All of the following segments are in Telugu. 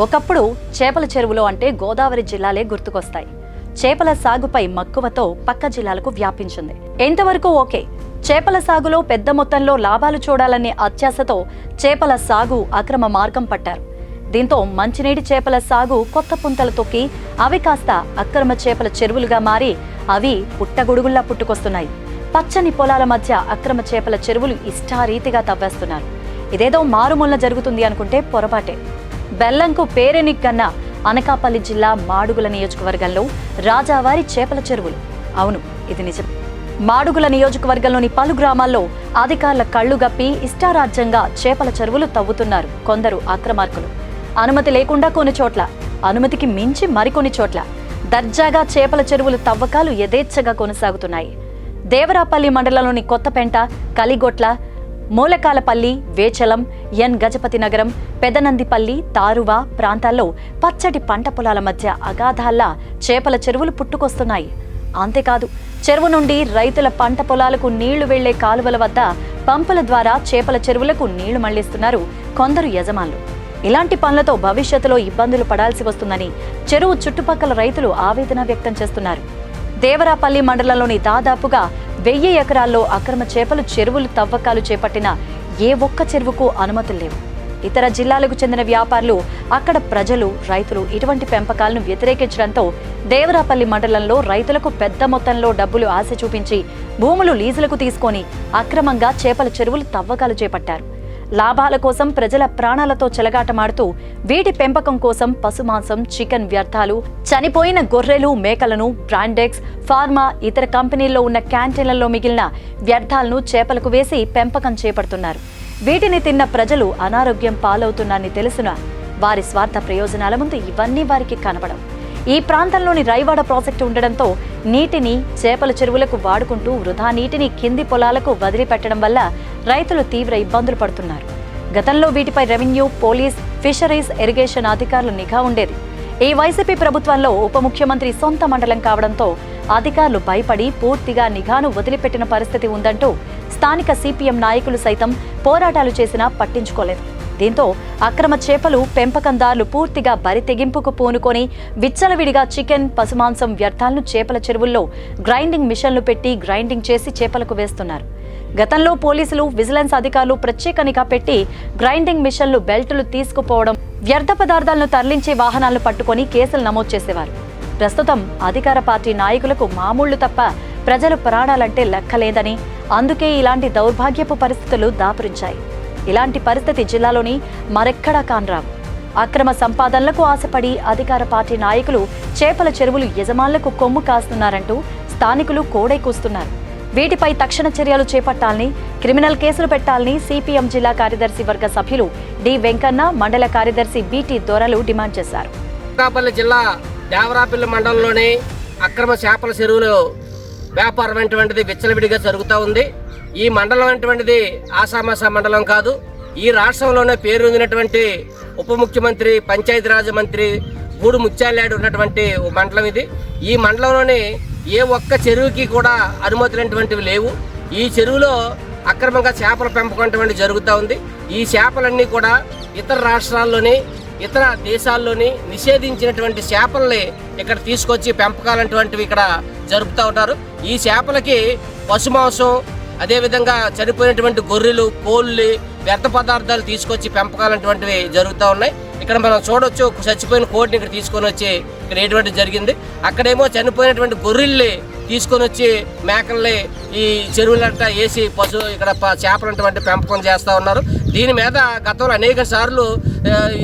ఒకప్పుడు చేపల చెరువులో అంటే గోదావరి జిల్లాలే గుర్తుకొస్తాయి. చేపల సాగుపై మక్కువతో పక్క జిల్లాలకు వ్యాపించింది. ఎంతవరకు ఓకే? చేపల సాగులో పెద్ద మొత్తంలో లాభాలు చూడాలనే అత్యాశతో చేపల సాగు అక్రమ మార్గం పట్టారు. దీంతో మంచినీటి చేపల సాగు కొత్త పుంతలు తొక్కి అవి కాస్త అక్రమ చేపల చెరువులుగా మారి అవి పుట్టగొడుగుల్లా పుట్టుకొస్తున్నాయి. పచ్చని పొలాల మధ్య అక్రమ చేపల చెరువులు ఇష్టారీతిగా తవ్వేస్తున్నారు. ఇదేదో మారుమూల జరుగుతుంది అనుకుంటే పొరపాటే. బెల్లంకు పేరెనిక్కన్న అనకాపల్లి జిల్లా మాడుగుల నియోజకవర్గంలో రాజావారి చేపల చెరువులు. అవును ఇది నిజం. మాడుగుల నియోజకవర్గంలోని పలు గ్రామాల్లో అధికారుల కళ్ళు గప్పి ఇష్టారాజ్యంగా చేపల చెరువులు తవ్వుతున్నారు కొందరు అక్రమార్కులు. అనుమతి లేకుండా కొన్ని చోట్ల అనుమతికి మించి మరికొన్ని చోట్ల దర్జాగా చేపల చెరువులు తవ్వకాలు యథేచ్ఛగా కొనసాగుతున్నాయి. దేవరాపల్లి మండలంలోని కొత్తపెంట కలిగొట్ల మూలకాలపల్లి వేచలం ఎన్. గజపతి నగరం పెదనందిపల్లి తారువా ప్రాంతాల్లో పచ్చటి పంట పొలాల మధ్య అగాధాల్లా చేపల చెరువులు పుట్టుకొస్తున్నాయి. అంతేకాదు చెరువు నుండి రైతుల పంట పొలాలకు నీళ్ళు వెళ్ళే కాలువల వద్ద పంపుల ద్వారా చేపల చెరువులకు నీళ్ళు మళ్ళిస్తున్నారు కొందరు యజమానులు. ఇలాంటి పనులతో భవిష్యత్తులో ఇబ్బందులు పడాల్సి వస్తుందని చెరువు చుట్టుపక్కల రైతులు ఆవేదన వ్యక్తం చేస్తున్నారు. దేవరాపల్లి మండలంలోని దాదాపుగా వెయ్యి ఎకరాల్లో అక్రమ చేపలు చెరువులు తవ్వకాలు చేపట్టిన ఏ ఒక్క చెరువుకు అనుమతులు లేవు. ఇతర జిల్లాలకు చెందిన వ్యాపారులు అక్కడ ప్రజలు రైతులు ఇటువంటి పెంపకాలను వ్యతిరేకించడంతో దేవరాపల్లి మండలంలో రైతులకు పెద్ద మొత్తంలో డబ్బులు ఆశ చూపించి భూములు లీజులకు తీసుకొని అక్రమంగా చేపల చెరువులు తవ్వకాలు చేపట్టారు. లాభాల కోసం ప్రజల ప్రాణాలతో చెలగాటమాడుతూ వీటి పెంపకం కోసం పశుమాంసం చికెన్ వ్యర్థాలు చనిపోయిన గొర్రెలు మేకలను బ్రాండెక్స్ ఫార్మా ఇతర కంపెనీల్లో ఉన్న క్యాంటీన్లలో మిగిలిన వ్యర్థాలను చేపలకు వేసి పెంపకం చేపడుతున్నారు. వీటిని తిన్న ప్రజలు అనారోగ్యం పాలవుతున్నారని తెలిసిన వారి స్వార్థ ప్రయోజనాల ముందు ఇవన్నీ వారికి కనబడవు. ఈ ప్రాంతంలోని రైవాడ ప్రాజెక్టు ఉండడంతో నీటిని చేపల చెరువులకు వాడుకుంటూ వృధా నీటిని కింది పొలాలకు వదిలిపెట్టడం వల్ల రైతులు తీవ్ర ఇబ్బందులు పడుతున్నారు. గతంలో వీటిపై రెవెన్యూ పోలీస్ ఫిషరీస్ ఇరిగేషన్ అధికారులు నిఘా ఉండేది. ఈ వైసీపీ ప్రభుత్వంలో ఉప ముఖ్యమంత్రి సొంత మండలం కావడంతో అధికారులు భయపడి పూర్తిగా నిఘాను వదిలిపెట్టిన పరిస్థితి ఉందంటూ స్థానిక సిపిఎం నాయకులు సైతం పోరాటాలు చేసినా పట్టించుకోలేదు. దీంతో అక్రమ చేపలు పెంపకందారులు పూర్తిగా బరి తెగింపుకు పూనుకొని విచ్చలవిడిగా చికెన్ పశుమాంసం వ్యర్థాలను చేపల చెరువుల్లో గ్రైండింగ్ మిషన్లు పెట్టి గ్రైండింగ్ చేసి చేపలకు వేస్తున్నారు. గతంలో పోలీసులు విజిలెన్స్ అధికారులు ప్రత్యేక నిఘా పెట్టి గ్రైండింగ్ మిషన్లు బెల్టులు తీసుకుపోవడం వ్యర్థ పదార్థాలను తరలించే వాహనాలను పట్టుకొని కేసులు నమోదు చేసేవారు. ప్రస్తుతం అధికార పార్టీ నాయకులకు మామూళ్ళు తప్ప ప్రజలు ప్రాణాలంటే లెక్కలేదని అందుకే ఇలాంటి దౌర్భాగ్యపు పరిస్థితులు దాపురించాయి. ఇలాంటి పరిస్థితి జిల్లాలోని మరెక్కడా కానరావు. అక్రమ సంపాదనలకు ఆశపడి అధికార పార్టీ నాయకులు చేపల చెరువులు యజమానులకు కొమ్ము కాస్తున్నారంటూ స్థానికులు కోడై కూస్తున్నారు. వీటిపై తక్షణ చర్యలు చేపట్టాలని క్రిమినల్ కేసులు పెట్టాలని సిపిఎం జిల్లా కార్యదర్శి వర్గ సభ్యులు డి వెంకన్న మండల కార్యదర్శి బిటి దొరలు డిమాండ్ చేశారు. అనకాపల్లి జిల్లా దేవరాపల్లి మండలంలోని అక్రమ చేపల చెరువులు వ్యాపారం అటువంటిది విచ్చలవిడిగా జరుగుతూ ఉంది. ఈ మండలం అటువంటిది ఆసామాసా మండలం కాదు. ఈ రాష్ట్రంలోనే పేరొందినటువంటి ఉప ముఖ్యమంత్రి పంచాయతీరాజ్ మంత్రి గూడు ముత్యాలాడు ఉన్నటువంటి మండలం ఇది. ఈ మండలంలోని ఏ ఒక్క చెరువుకి కూడా అనుమతులైనటువంటివి లేవు. ఈ చెరువులో అక్రమంగా చేపల పెంపకం అటువంటి జరుగుతూ ఉంది. ఈ చేపలన్నీ కూడా ఇతర రాష్ట్రాల్లోని ఇతర దేశాల్లోని నిషేధించినటువంటి చేపల్ని ఇక్కడ తీసుకొచ్చి పెంపకాలటువంటివి ఇక్కడ జరుపుతూ ఉంటారు ఈ చేపలకి పశుమాంసం అదేవిధంగా చనిపోయినటువంటి గొర్రెలు కోళ్ళు వ్యర్థ పదార్థాలు తీసుకొచ్చి పెంపకాలంటువంటివి జరుగుతూ ఉన్నాయి. ఇక్కడ మనం చూడొచ్చు చచ్చిపోయిన కోడిని ఇక్కడ తీసుకొని వచ్చి ఇక్కడ ఎటువంటి జరిగింది. అక్కడేమో చనిపోయినటువంటి గొర్రెల్ని తీసుకొని వచ్చి మేకల్ని ఈ చెరువులంతా వేసి పశు ఇక్కడ చేపలంటువంటి పెంపకం చేస్తూ ఉన్నారు. దీని మీద గతంలో అనేక సార్లు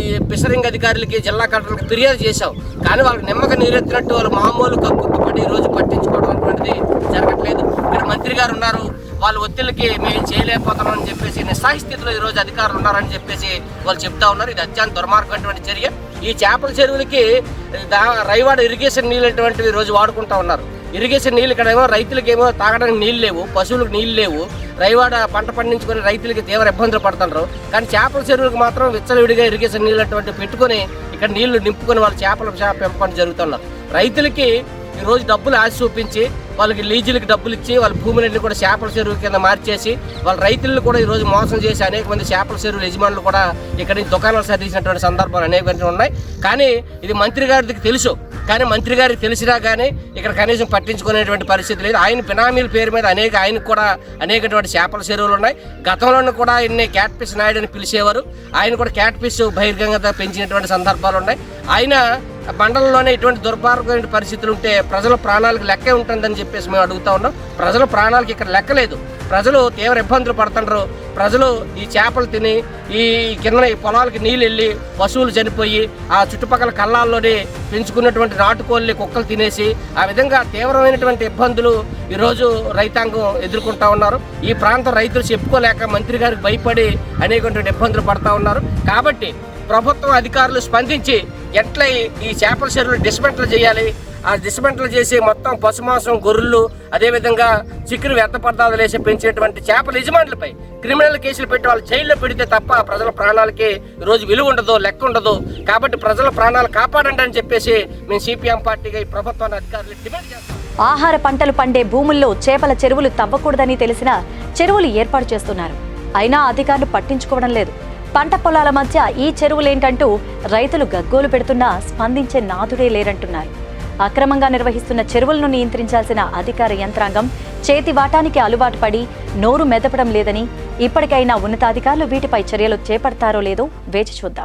ఈ ఫిషరింగ్ అధికారులకి జిల్లా కలెక్టర్కి ఫిర్యాదు చేశాం. కానీ వాళ్ళకి నిమ్మక నీరెత్తినట్టు వాళ్ళు మామూలు కక్కుర్తుపడి పడి రోజు పట్టించుకోవడం అటువంటిది జరగట్లేదు. ఇక్కడ మంత్రి గారు ఉన్నారు. వాళ్ళ ఒత్తిళ్ళకి మేము చేయలేకపోతున్నాం అని చెప్పేసి నిస్సాయి స్థితిలో ఈరోజు అధికారులు ఉన్నారని చెప్పేసి వాళ్ళు చెప్తా ఉన్నారు. ఇది అత్యంత దుర్మార్గమైనటువంటి చర్య. ఈ చేపల చెరువులకి దా రైవాడ ఇరిగేషన్ నీళ్ళు అటువంటివి ఈ రోజు వాడుకుంటా ఉన్నారు. ఇరిగేషన్ నీళ్ళు ఇక్కడ ఏమో రైతులకి ఏమో తాగడానికి నీళ్ళు లేవు పశువులకు నీళ్ళు లేవు. రైవాడ పంట పండించుకొని రైతులకి తీవ్ర ఇబ్బందులు పడుతున్నారు కానీ చేపల చెరువులకు మాత్రం విచ్చలవిడిగా ఇరిగేషన్ నీళ్ళు అటువంటి పెట్టుకొని ఇక్కడ నీళ్ళు నింపుకొని వాళ్ళు చేపల చేప పెంపకం జరుగుతున్నారు. రైతులకి ఈరోజు డబ్బులు ఆశ చూపించి వాళ్ళకి లీజులకి డబ్బులు ఇచ్చి వాళ్ళ భూములన్నీ కూడా చేపల చెరువు కింద మార్చేసి వాళ్ళ రైతులను కూడా ఈ రోజు మోసం చేసి అనేక మంది చేపల చెరువులు యజమానులు కూడా ఇక్కడ నుంచి దుకాణాలు సరిసినటువంటి సందర్భాలు అనేక ఉన్నాయి. కానీ ఇది మంత్రి గారికి తెలుసు. కానీ మంత్రి గారికి తెలిసినా కానీ ఇక్కడ కనీసం పట్టించుకునేటువంటి పరిస్థితి లేదు. ఆయన పినామీల పేరు మీద అనేక ఆయనకు కూడా అనేకటువంటి చేపల చెరువులు ఉన్నాయి. గతంలోనూ కూడా ఆయన్ని క్యాట్ఫిష్ నాయుడు అని పిలిచేవారు. ఆయన కూడా క్యాట్ఫిష్ బహిర్గంగా పెంచినటువంటి సందర్భాలు ఉన్నాయి. ఆయన మండలంలోనే ఇటువంటి దుర్భార్గమైన పరిస్థితులు ఉంటే ప్రజల ప్రాణాలకు లెక్కే ఉంటుందని చెప్పేసి మేము అడుగుతా ఉన్నాం. ప్రజల ప్రాణాలకు ఇక్కడ లెక్కలేదు ప్రజలు తీవ్ర ఇబ్బందులు పడుతుండ్రు. ప్రజలు ఈ చేపలు తిని ఈ కింద ఈ పొలాలకి నీళ్ళు వెళ్ళి పశువులు చనిపోయి ఆ చుట్టుపక్కల కళ్ళాల్లోనే పెంచుకున్నటువంటి నాటుకోళ్ళని కుక్కలు తినేసి ఆ విధంగా తీవ్రమైనటువంటి ఇబ్బందులు ఈరోజు రైతాంగం ఎదుర్కొంటా ఉన్నారు. ఈ ప్రాంత రైతులు చెప్పుకోలేక మంత్రి గారికి భయపడి అనేకటువంటి ఇబ్బందులు పడతా ఉన్నారు. కాబట్టి ప్రభుత్వం అధికారులు స్పందించి ఎట్లా ఈ- చేపల చెరువులు డిస్మెంటల్ చేయాలి? ఆ డిస్మెంటల్ చేసి మొత్తం పశుమాంసం గొర్రెలు అదేవిధంగా చికెన్ వ్యర్థ పదార్థాలు వేసి పెంచేటువంటి చేపల యజమానులపై క్రిమినల్ కేసులు పెట్టి వాళ్ళు జైల్లో పెడితే తప్ప ప్రజల ప్రాణాలకి రోజు విలువ ఉండదు లెక్క ఉండదు. కాబట్టి ప్రజల ప్రాణాలు కాపాడండి అని చెప్పేసి మేము సిపిఎం పార్టీగా ఈ ప్రభుత్వాన్ని అధికారులు డిమాండ్ చేస్తాం. ఆహార పంటలు పండే భూముల్లో చేపల చెరువులు తవ్వకూడదని తెలిసిన చెరువులు ఏర్పాటు చేస్తున్నారు. అయినా అధికారులు పట్టించుకోవడం లేదు. పంట పొలాల మధ్య ఈ చెరువులేంటంటూ రైతులు గగ్గోలు పెడుతున్నా స్పందించే నాదుడే లేరంటున్నారు. అక్రమంగా నిర్వహిస్తున్న చెరువులను నియంత్రించాల్సిన అధికార యంత్రాంగం చేతి వాటానికి అలవాటు పడి నోరు మెదపడం లేదని ఇప్పటికైనా ఉన్నతాధికారులు వీటిపై చర్యలు చేపడతారో లేదో వేచి చూద్దాం.